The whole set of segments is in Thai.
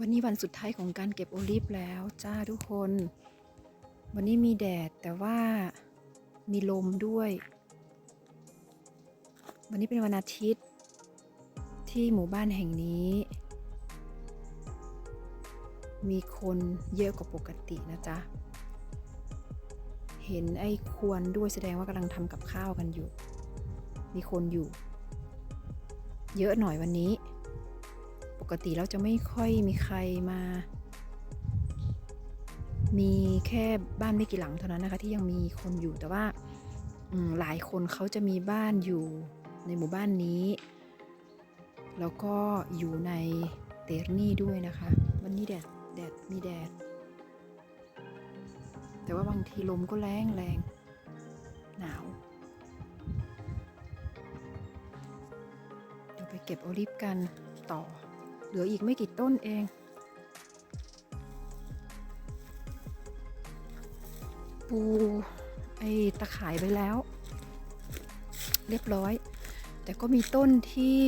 วันนี้วันสุดท้ายของการเก็บโอลิฟแล้วจ้าทุกคน วันนี้มีแดดแต่ว่ามีลมด้วย วันนี้เป็นวันอาทิตย์ ที่หมู่บ้านแห่งนี้ มีคนเยอะกว่าปกตินะจ๊ะ เห็นไอ้ควรด้วยแสดงว่ากำลังทำกับข้าวกันอยู่ มีคนอยู่ เยอะหน่อยวันนี้ กติแล้วจะไม่ค่อยมีใครมา มีแค่บ้านไม่กี่หลังเท่านั้นนะคะ ที่ยังมีคนอยู่แต่ว่าหลายคนเขาจะมีบ้านอยู่ในหมู่บ้านนี้ แล้วก็อยู่ในเตรนี่ด้วยนะคะ วันนี้แดดแดดมีแดด แต่ว่าบางทีลมก็แรงแรงหนาวเดี๋ยวไปเก็บโอลิฟกันต่อ ลืออีกไม่กี่ต้นเอง ปูไอตะข่ายไปแล้ว เรียบร้อย แต่ก็มีต้นที่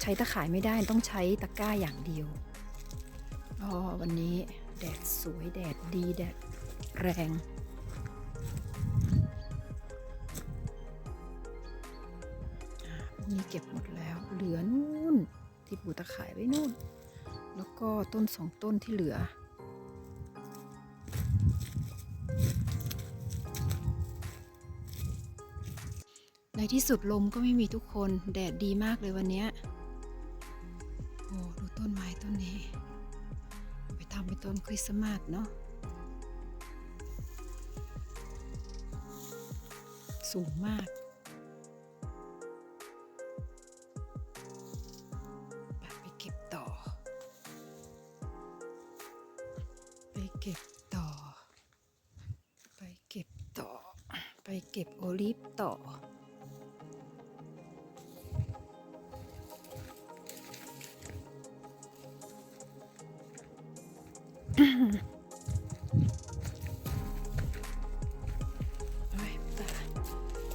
ใช้ตะข่ายไม่ได้ต้องใช้ตะกร้าอย่างเดียวอ๋อวันนี้แดดสวยแดดดีแดดแรงนี้เก็บหมดแล้ว เหลือนู่น ที่ปูตะข่ายไว้นู่น แล้วก็ต้นสองต้นที่เหลือ ในที่สุดลมก็ไม่มีทุกคนแดดดีมากเลยวันนี้โอ้ดูต้นไม้ต้นนี้ ไปทำเป็นต้นคริสต์มาสเนาะสูงมาก เก็บต่อ ไปเก็บต่อ ไปเก็บโอลิฟต่อ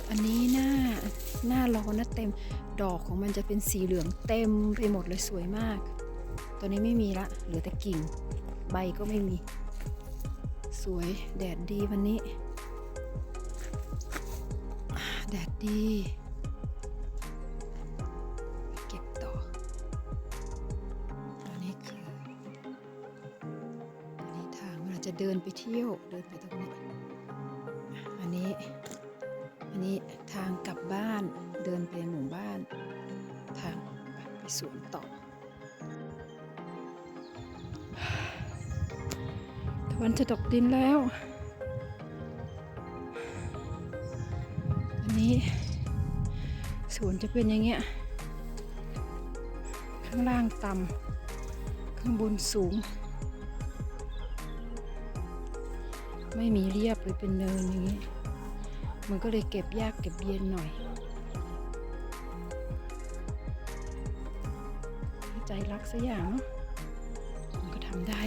อันนี้หน้าหน้าร้อนนะเต็ม ดอกของมันจะเป็นสีเหลืองเต็มไปหมดเลยสวยมากตอนนี้ไม่มีละ เหลือแต่กิ่ง ใบก็ไม่มี สวยแดดดีวันนี้ แดดดีเก็บต่ออันนี้คืออันนี้ทางเวลาจะเดินไปเที่ยวเดินไปตรงนี้อันนี้อันนี้ทางกลับบ้านเดินไปหมู่บ้าน ทางไปไปสวนต่อ วันจะตกดินแล้วอันนี้สวนจะเป็นอย่างเงี้ย ข้างล่างต่ำข้างบนสูง ไม่มีเรียบเลยเป็นเนินอย่างนี้ยมันก็เลยเก็บยากเก็บเย็นหน่อย ใจรักสักอย่างเนอะมันก็ทำได้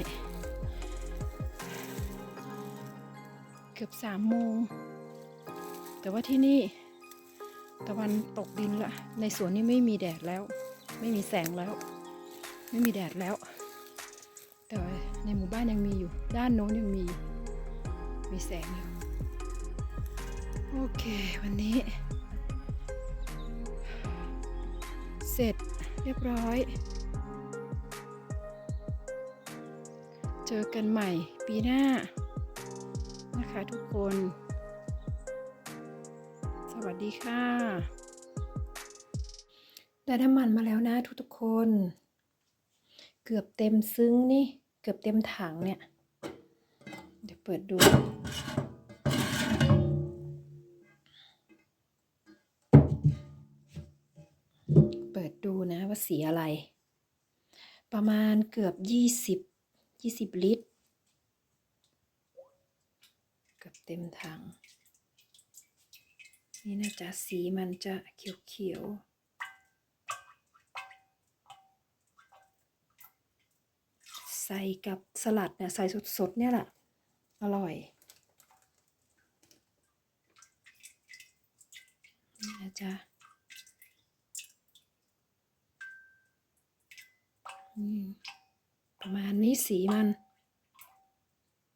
กือบสามโมง แต่ว่าที่นี่ ตะวันตกดินละในสวนนี่ไม่มีแดดแล้ว ไม่มีแสงแล้ว ไม่มีแดดแล้ว แต่ว่าในหมู่บ้านยังมีอยู่ ด้านโน้นยังมี มีแสงอยู่ โอเค วันนี้ เสร็จเรียบร้อยเจอกันใหม่ปีหน้า นะคะทุกคน สวัสดีค่ะ ได้น้ำมันมาแล้วนะทุกๆคน เกือบเต็มซึ้งนี่ เกือบเต็มถังเนี่ย เดี๋ยวเปิดดูเปิดดูนะว่าสีอะไร ประมาณเกือบยี่สิบยี่สิบลิตร กือบเต็มถัง นี่นะจ๊ะสีมันจะเขียวๆใส่กับสลัดเนี่ยใส่สดๆเนี่ยแหละอร่อยนี่นะจ๊ะประมาณนี้สีมัน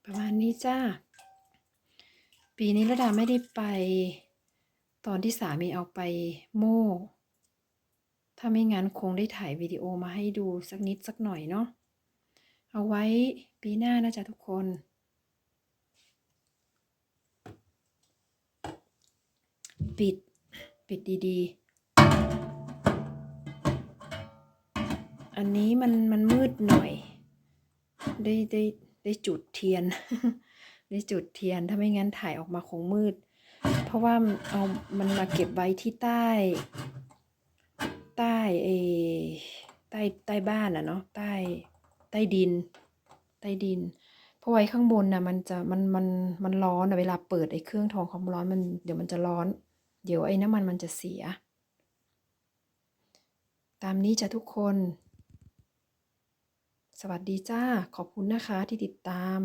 ประมาณนี้จ้า ปีนี้ระดาไม่ได้ไป ตอนที่สามีเอาไปโม่ ถ้าไม่งั้นคงได้ถ่ายวิดีโอมาให้ดูสักนิดสักหน่อยเนาะ เอาไว้ปีหน้านะจ๊ะทุกคน ปิด ปิดดีๆ อันนี้มันมันมืดหน่อย ได้ได้ได้จุดเทียน ได้จุดเทียนถ้าไม่งั้นถ่ายออกมาคงมืด เพราะว่าเอามันมาเก็บไว้ที่ใต้ ใต้เอใต้ใต้บ้านอะเนาะใต้ใต้ดิน ใต้ดิน เพราะไว้ข้างบนนะมันจะมันมันมันร้อนอะเวลาเปิดไอ้เครื่องทองความร้อนมันเดี๋ยวมันจะร้อน เดี๋ยวไอ้น้ำมันมันจะเสีย ตามนี้จะทุกคน สวัสดีจ้าขอบคุณนะคะที่ติดตาม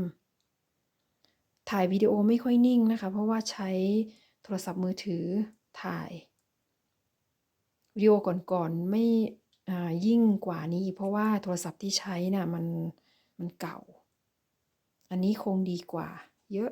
ถ่ายวิดีโอไม่ค่อยนิ่งนะคะ เพราะว่าใช้โทรศัพท์มือถือถ่ายวิดีโอก่อนๆไม่อายิ่งกว่านี้ เพราะว่าโทรศัพท์ที่ใช้น่ะมันมันเก่า อันนี้คงดีกว่า เยอะ